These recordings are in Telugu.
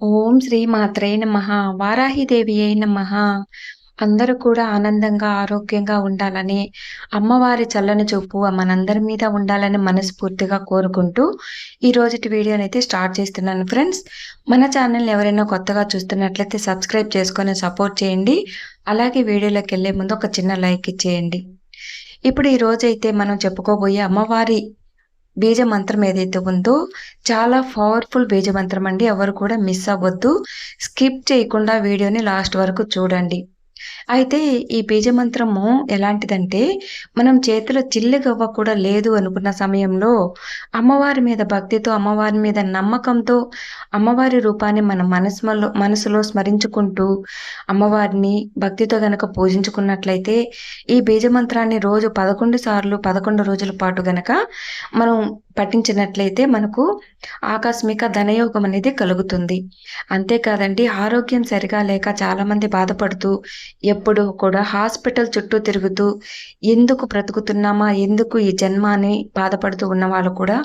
ఓం శ్రీ మాత్రే నమ. వారాహిదేవి అయిన నమ. అందరూ కూడా ఆనందంగా ఆరోగ్యంగా ఉండాలని అమ్మవారి చల్లని చూపు మనందరి మీద ఉండాలని మనస్ఫూర్తిగా కోరుకుంటూ ఈ రోజుటి వీడియోని అయితే స్టార్ట్ చేస్తున్నాను ఫ్రెండ్స్. మన ఛానల్ని ఎవరైనా కొత్తగా చూస్తున్నట్లయితే సబ్స్క్రైబ్ చేసుకొని సపోర్ట్ చేయండి. అలాగే వీడియోలోకి వెళ్ళే ముందు ఒక చిన్న లైక్ ఇచ్చేయండి. ఇప్పుడు ఈ రోజైతే మనం చెప్పుకోబోయే అమ్మవారి బీజ మంత్రం ఏదైతే ఉందో చాలా పవర్ఫుల్ బీజ మంత్రం అండి. ఎవరు కూడా మిస్ అవ్వద్దు. స్కిప్ చేయకుండా వీడియోని లాస్ట్ వరకు చూడండి. అయితే ఈ బీజమంత్రము ఎలాంటిదంటే మనం చేతిలో చిల్లిగవ్వ కూడా లేదు అనుకున్న సమయంలో అమ్మవారి మీద భక్తితో అమ్మవారి మీద నమ్మకంతో అమ్మవారి రూపాన్ని మన మనసులో మనసులో స్మరించుకుంటూ అమ్మవారిని భక్తితో గనక పూజించుకున్నట్లయితే ఈ బీజమంత్రాన్ని రోజు పదకొండు సార్లు పదకొండు రోజుల పాటు గనక మనం పఠించినట్లయితే మనకు ఆకస్మిక ధనయోగం అనేది కలుగుతుంది. అంతేకాదండి ఆరోగ్యం సరిగా లేక చాలామంది బాధపడుతూ ఎప్పుడు కూడా హాస్పిటల్ చుట్టూ తిరుగుతూ ఎందుకు బ్రతుకుతున్నామా ఎందుకు ఈ జన్మ అని బాధపడుతూ ఉన్న వాళ్ళు కూడా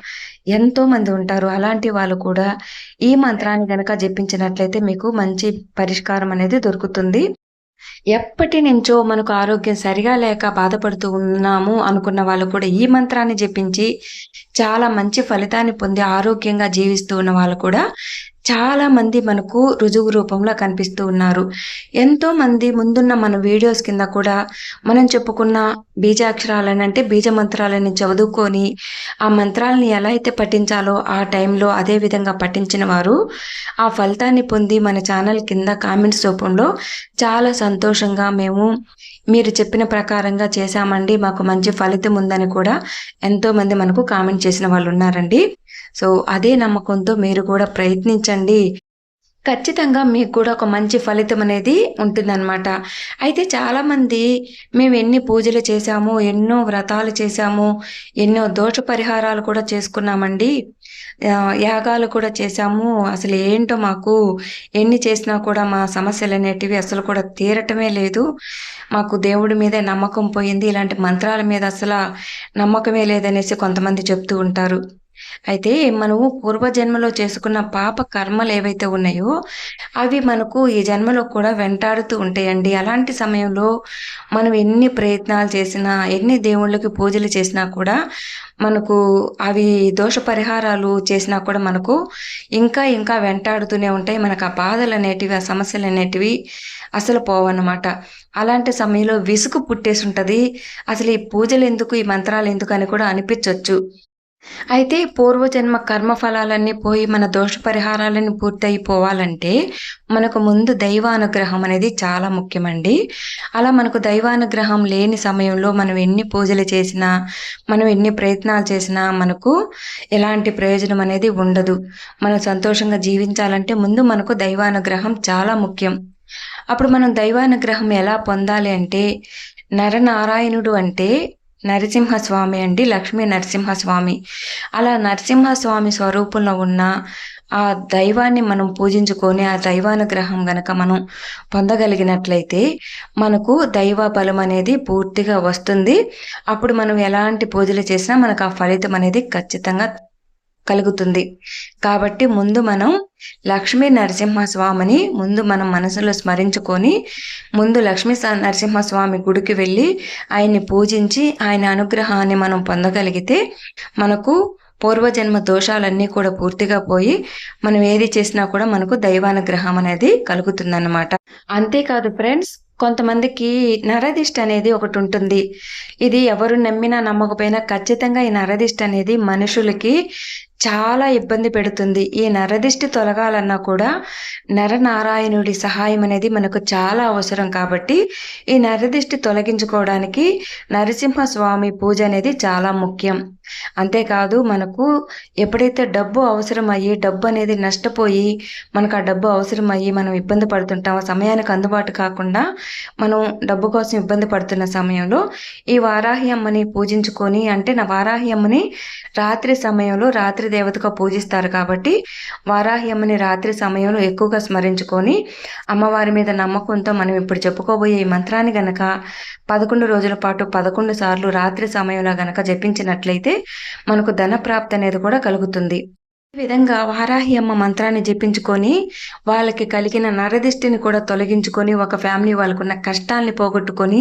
ఎంతో మంది ఉంటారు. అలాంటి వాళ్ళు కూడా ఈ మంత్రాన్ని గనక జపించినట్లయితే మీకు మంచి పరిష్కారం అనేది దొరుకుతుంది. ఎప్పటి నుంచో మనకు ఆరోగ్యం సరిగా లేక బాధపడుతూ ఉన్నాము అనుకున్న వాళ్ళు కూడా ఈ మంత్రాన్ని జపించి చాలా మంచి ఫలితాన్ని పొంది ఆరోగ్యంగా జీవిస్తూ ఉన్న వాళ్ళు కూడా చాలా మంది మనకు రుజువు రూపంలో కనిపిస్తూ ఉన్నారు. ఎంతో మంది ముందున్న మన వీడియోస్ కింద కూడా మనం చెప్పుకున్న బీజాక్షరాలని అంటే బీజ మంత్రాలని చదువుకొని ఆ మంత్రాలని ఎలా అయితే పఠించాలో ఆ టైంలో అదే విధంగా పఠించిన వారు ఆ ఫలితాన్ని పొంది మన ఛానల్ కింద కామెంట్స్ రూపంలో చాలా సంతోషంగా మేము మీరు చెప్పిన ప్రకారంగా చేశామండి. మాకు మంచి ఫలితం ఉందని కూడా ఎంతోమంది మనకు కామెంట్ చేసిన వాళ్ళు ఉన్నారండి. సో అదే నమ్మకంతో మీరు కూడా ప్రయత్నించండి. ఖచ్చితంగా మీకు కూడా ఒక మంచి ఫలితం అనేది ఉంటుందన్నమాట. అయితే చాలామంది మేము ఎన్ని పూజలు చేశాము ఎన్నో వ్రతాలు చేశాము ఎన్నో దోష పరిహారాలు కూడా చేసుకున్నామండి. యాగాలు కూడా చేశాము. అసలు ఏంటో మాకు ఎన్ని చేసినా కూడా మా సమస్యలు అనేటివి అసలు కూడా తీరటమే లేదు. మాకు దేవుడి మీద నమ్మకం పోయింది. ఇలాంటి మంత్రాల మీద అసలు నమ్మకమే లేదనేసి కొంతమంది చెప్తూ ఉంటారు. అయితే మనము పూర్వజన్మలో చేసుకున్న పాప కర్మలు ఏవైతే ఉన్నాయో అవి మనకు ఈ జన్మలో కూడా వెంటాడుతూ ఉంటాయండి. అలాంటి సమయంలో మనం ఎన్ని ప్రయత్నాలు చేసినా ఎన్ని దేవుళ్ళకి పూజలు చేసినా కూడా మనకు అవి దోష పరిహారాలు చేసినా కూడా మనకు ఇంకా ఇంకా వెంటాడుతూనే ఉంటాయి. మనకు ఆ బాధలు అనేటివి ఆ సమస్యలు అనేటివి అసలు పోవన్నమాట. అలాంటి సమయంలో విసుగు పుట్టేసి ఉంటుంది. అసలు ఈ పూజలు ఎందుకు ఈ మంత్రాలు ఎందుకు అని కూడా అనిపించవచ్చు అయితే పూర్వజన్మ కర్మఫలాలన్నీ పోయి మన దోష పరిహారాలన్నీ పూర్తయిపోవాలంటే మనకు ముందు దైవానుగ్రహం అనేది చాలా ముఖ్యమండి. అలా మనకు దైవానుగ్రహం లేని సమయంలో మనం ఎన్ని పూజలు చేసినా మనం ఎన్ని ప్రయత్నాలు చేసినా మనకు ఎలాంటి ప్రయోజనం అనేది ఉండదు. మనం సంతోషంగా జీవించాలంటే ముందు మనకు దైవానుగ్రహం చాలా ముఖ్యం. అప్పుడు మనం దైవానుగ్రహం ఎలా పొందాలి అంటే నరనారాయణుడు అంటే నరసింహస్వామి అండి లక్ష్మీ నరసింహస్వామి. అలా నరసింహస్వామి స్వరూపంలో ఉన్న ఆ దైవాన్ని మనం పూజించుకొని ఆ దైవానుగ్రహం గనక మనం పొందగలిగినట్లయితే మనకు దైవ బలం అనేది పూర్తిగా వస్తుంది. అప్పుడు మనం ఎలాంటి పూజలు చేసినా మనకు ఆ ఫలితం అనేది ఖచ్చితంగా కలుగుతుంది. కాబట్టి ముందు మనం లక్ష్మీ నరసింహస్వామిని ముందు మనం మనసులో స్మరించుకొని ముందు లక్ష్మీ నరసింహస్వామి గుడికి వెళ్ళి ఆయన్ని పూజించి ఆయన అనుగ్రహాన్ని మనం పొందగలిగితే మనకు పూర్వజన్మ దోషాలన్నీ కూడా పూర్తిగా పోయి మనం ఏది చేసినా కూడా మనకు దైవానుగ్రహం అనేది కలుగుతుందన్నమాట. అంతేకాదు ఫ్రెండ్స్ కొంతమందికి నరదిష్ట అనేది ఒకటి ఉంటుంది. ఇది ఎవరు నమ్మినా నమ్మకపోయినా ఖచ్చితంగా ఈ నరదిష్ట అనేది మనుషులకి చాలా ఇబ్బంది పెడుతుంది. ఈ నరదిష్టి తొలగాలన్నా కూడా నరనారాయణుడి సహాయం అనేది మనకు చాలా అవసరం కాబట్టి ఈ నరదిష్టి తొలగించుకోవడానికి నరసింహస్వామి పూజ అనేది చాలా ముఖ్యం. అంతేకాదు మనకు ఎప్పుడైతే డబ్బు అవసరం అయ్యి డబ్బు అనేది నష్టపోయి మనకు ఆ డబ్బు అవసరం అయ్యి మనం ఇబ్బంది పడుతుంటాం సమయానికి అందుబాటు కాకుండా మనం డబ్బు కోసం ఇబ్బంది పడుతున్న సమయంలో ఈ వారాహి అమ్మని పూజించుకొని అంటే నా వారాహి అమ్మని రాత్రి సమయంలో రాత్రి దేవతగా పూజిస్తారు కాబట్టి వారాహి అమ్మని రాత్రి సమయంలో ఎక్కువగా స్మరించుకొని అమ్మవారి మీద నమ్మకంతో మనం ఇప్పుడు చెప్పుకోబోయే ఈ మంత్రాన్ని గనక పదకొండు రోజుల పాటు పదకొండు సార్లు రాత్రి సమయంలో గనక జపించినట్లయితే మనకు ధన ప్రాప్తి అనేది కూడా కలుగుతుంది. ఈ విధంగా వారాహి అమ్మ మంత్రాన్ని జపించుకొని వాళ్ళకి కలిగిన నరదిష్టిని కూడా తొలగించుకొని ఒక ఫ్యామిలీ వాళ్ళకున్న కష్టాల్ని పోగొట్టుకొని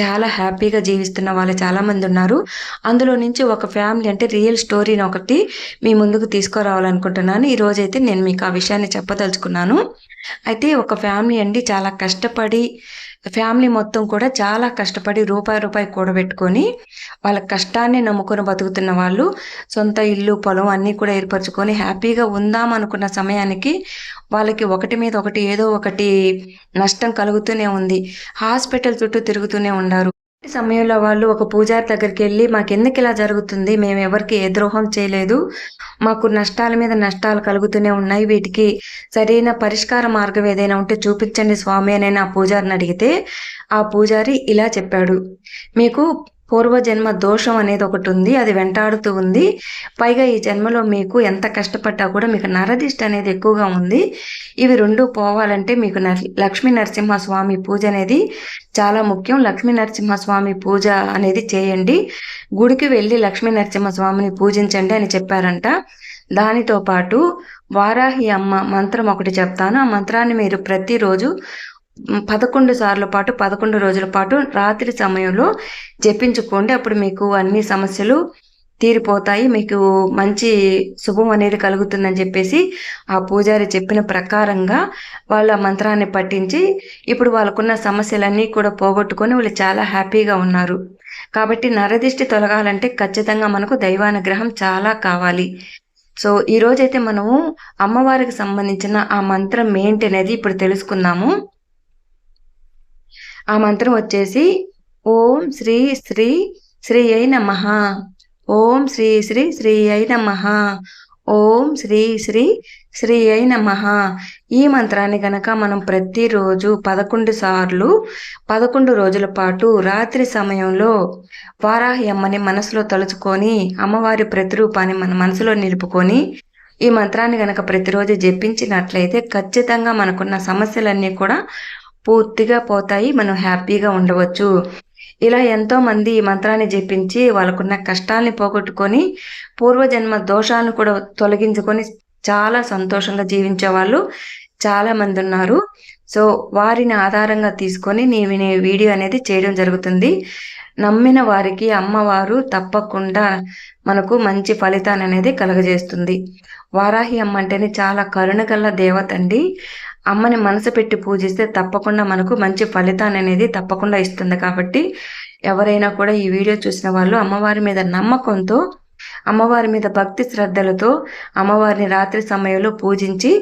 చాలా హ్యాపీగా జీవిస్తున్న వాళ్ళు చాలా మంది ఉన్నారు. అందులో నుంచి ఒక ఫ్యామిలీ అంటే రియల్ స్టోరీని ఒకటి మీ ముందుకు తీసుకురావాలనుకుంటున్నాను. ఈ రోజైతే నేను మీకు ఆ విషయాన్ని చెప్పదలుచుకున్నాను. అయితే ఒక ఫ్యామిలీ అండి చాలా కష్టపడి ఫ్యామిలీ మొత్తం కూడా చాలా కష్టపడి రూపాయి రూపాయి కూడబెట్టుకొని వాళ్ళ కష్టాన్ని నమ్ముకొని బతుకుతున్న వాళ్ళు సొంత ఇల్లు పొలం అన్నీ కూడా ఏర్పరచుకొని హ్యాపీగా ఉందాం అనుకున్న సమయానికి వాళ్ళకి ఒకటి మీద ఒకటి ఏదో ఒకటి నష్టం కలుగుతూనే ఉంది. హాస్పిటల్ చుట్టూ తిరుగుతూనే ఉన్నారు. సమయంలో వాళ్ళు ఒక పూజారి దగ్గరికి వెళ్ళి మాకెందుకు ఇలా జరుగుతుంది? మేము ఎవరికి ఏ ద్రోహం చేయలేదు. మాకు నష్టాల మీద నష్టాలు కలుగుతూనే ఉన్నాయి. వీటికి సరైన పరిష్కార మార్గం ఏదైనా ఉంటే చూపించండి స్వామి అని ఆ పూజారిని అడిగితే ఆ పూజారి ఇలా చెప్పాడు. మీకు పూర్వజన్మ దోషం అనేది ఒకటి ఉంది అది వెంటాడుతూ ఉంది. పైగా ఈ జన్మలో మీకు ఎంత కష్టపడ్డా కూడా మీకు నరదిష్ట అనేది ఎక్కువగా ఉంది. ఇవి రెండు పోవాలంటే మీకు లక్ష్మీ నరసింహస్వామి పూజ అనేది చాలా ముఖ్యం. లక్ష్మీ నరసింహస్వామి పూజ అనేది చేయండి. గుడికి వెళ్ళి లక్ష్మీ నరసింహస్వామిని పూజించండి అని చెప్పారంట. దానితో పాటు వారాహి అమ్మ మంత్రం ఒకటి చెప్తాను. ఆ మంత్రాన్ని మీరు ప్రతిరోజు పదకొండు సార్ల పాటు పదకొండు రోజుల పాటు రాత్రి సమయంలో జపించుకోండి. అప్పుడు మీకు అన్ని సమస్యలు తీరిపోతాయి. మీకు మంచి శుభం అనేది కలుగుతుందని చెప్పేసి ఆ పూజారి చెప్పిన ప్రకారంగా వాళ్ళ మంత్రాన్ని పట్టించి ఇప్పుడు వాళ్ళకున్న సమస్యలన్నీ కూడా పోగొట్టుకొని వాళ్ళు చాలా హ్యాపీగా ఉన్నారు. కాబట్టి నరదిష్టి తొలగాలంటే ఖచ్చితంగా మనకు దైవానుగ్రహం చాలా కావాలి. సో ఈరోజైతే మనము అమ్మవారికి సంబంధించిన ఆ మంత్రం ఏంటి అనేది ఇప్పుడు తెలుసుకుందాము. ఆ మంత్రం వచ్చేసి ఓం శ్రీ శ్రీ శ్రీ అయి నమ. ఓం శ్రీ శ్రీ శ్రీ అయి నమ. ఓం శ్రీ శ్రీ శ్రీ అయి నమ. ఈ మంత్రాన్ని గనక మనం ప్రతిరోజు పదకొండు సార్లు పదకొండు రోజుల పాటు రాత్రి సమయంలో వారాహి అమ్మని మనసులో తలుచుకొని అమ్మవారి ప్రతిరూపాన్ని మన మనసులో నిలుపుకొని ఈ మంత్రాన్ని గనక ప్రతిరోజు జపించినట్లయితే ఖచ్చితంగా మనకున్న సమస్యలన్నీ కూడా పూర్తిగా పోతాయి. మనం హ్యాపీగా ఉండవచ్చు. ఇలా ఎంతో మంది ఈ మంత్రాన్ని జపించి వాళ్ళకున్న కష్టాల్ని పోగొట్టుకొని పూర్వజన్మ దోషాలను కూడా తొలగించుకొని చాలా సంతోషంగా జీవించే వాళ్ళు చాలా మంది ఉన్నారు. సో వారిని ఆధారంగా తీసుకొని నేను వీడియో అనేది చేయడం జరుగుతుంది. నమ్మిన వారికి అమ్మవారు తప్పకుండా మనకు మంచి ఫలితాన్ని అనేది కలగజేస్తుంది. వారాహి అమ్మ అంటేనే చాలా కరుణగల దేవత అండి. అమ్మని మనసు పెట్టి పూజిస్తే తప్పకుండా మనకు మంచి ఫలితాన్ని అనేది తప్పకుండా ఇస్తుంది. కాబట్టి ఎవరైనా కూడా ఈ వీడియో చూసిన వాళ్ళు అమ్మవారి మీద నమ్మకంతో అమ్మవారి మీద భక్తి శ్రద్ధలతో అమ్మవారిని రాత్రి సమయంలో పూజించి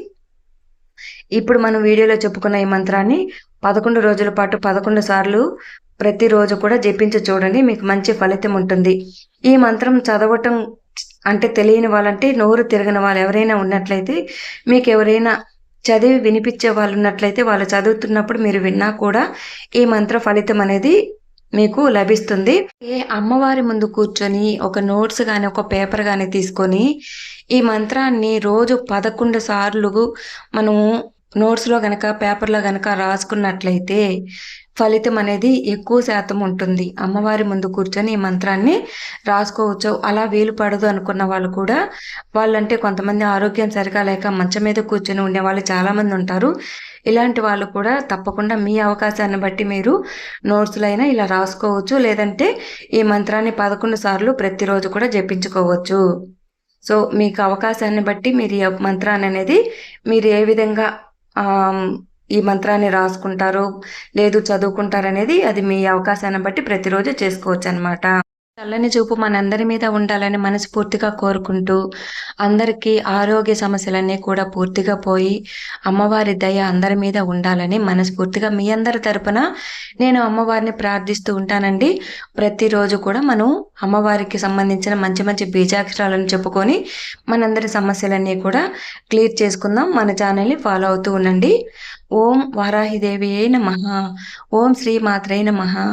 ఇప్పుడు మనం వీడియోలో చెప్పుకున్న ఈ మంత్రాన్ని పదకొండు రోజుల పాటు పదకొండు సార్లు ప్రతిరోజు కూడా జపించి చూడండి మీకు మంచి ఫలితం ఉంటుంది. ఈ మంత్రం చదవటం అంటే తెలియని వాళ్ళంటే నోరు తిరగని వాళ్ళు ఎవరైనా ఉన్నట్లయితే మీకు ఎవరైనా చదివి వినిపించే వాళ్ళు ఉన్నట్లయితే వాళ్ళు చదువుతున్నప్పుడు మీరు విన్నా కూడా ఈ మంత్ర ఫలితం అనేది మీకు లభిస్తుంది. ఏ అమ్మవారి ముందు కూర్చొని ఒక నోట్స్ కానీ ఒక పేపర్ కానీ తీసుకొని ఈ మంత్రాన్ని రోజు పదకొండు సార్లు మనము నోట్స్లో గనక పేపర్లో గనక రాసుకున్నట్లయితే ఫలితం అనేది ఎక్కువ శాతం ఉంటుంది. అమ్మవారి ముందు కూర్చొని ఈ మంత్రాన్ని రాసుకోవచ్చు. అలా వీలు పడదు అనుకున్న వాళ్ళు కూడా వాళ్ళంటే కొంతమంది ఆరోగ్యం సరిగా లేక మంచం మీద కూర్చొని ఉండే వాళ్ళు చాలామంది ఉంటారు. ఇలాంటి వాళ్ళు కూడా తప్పకుండా మీ అవకాశాన్ని బట్టి మీరు నోట్స్లైనా ఇలా రాసుకోవచ్చు. లేదంటే ఈ మంత్రాన్ని పదకొండు సార్లు ప్రతిరోజు కూడా జపించుకోవచ్చు. సో మీకు అవకాశాన్ని బట్టి మీరు ఈ మంత్రాన్ని అనేది మీరు ఏ విధంగా ఈ మంత్రాన్ని రాసుకుంటారు లేదు చదువుకుంటారు అనేది అది మీ అవకాశాన్ని బట్టి ప్రతిరోజు చేసుకోవచ్చు అనమాట చల్లని చూపు మనందరి మీద ఉండాలని మనస్ఫూర్తిగా కోరుకుంటూ అందరికీ ఆరోగ్య సమస్యలన్నీ కూడా పూర్తిగా పోయి అమ్మవారి దయ అందరి మీద ఉండాలని మనస్ఫూర్తిగా మీ అందరి తరపున నేను అమ్మవారిని ప్రార్థిస్తూ ఉంటానండి. ప్రతిరోజు కూడా మనం అమ్మవారికి సంబంధించిన మంచి మంచి బీజాక్షరాలను చెప్పుకొని మనందరి సమస్యలన్నీ కూడా క్లియర్ చేసుకుందాం. మన ఛానల్ని ఫాలో అవుతూ ఉండండి. ఓం వారాహిదేవి అయిన మహా ఓం శ్రీ మాత్రైన మహా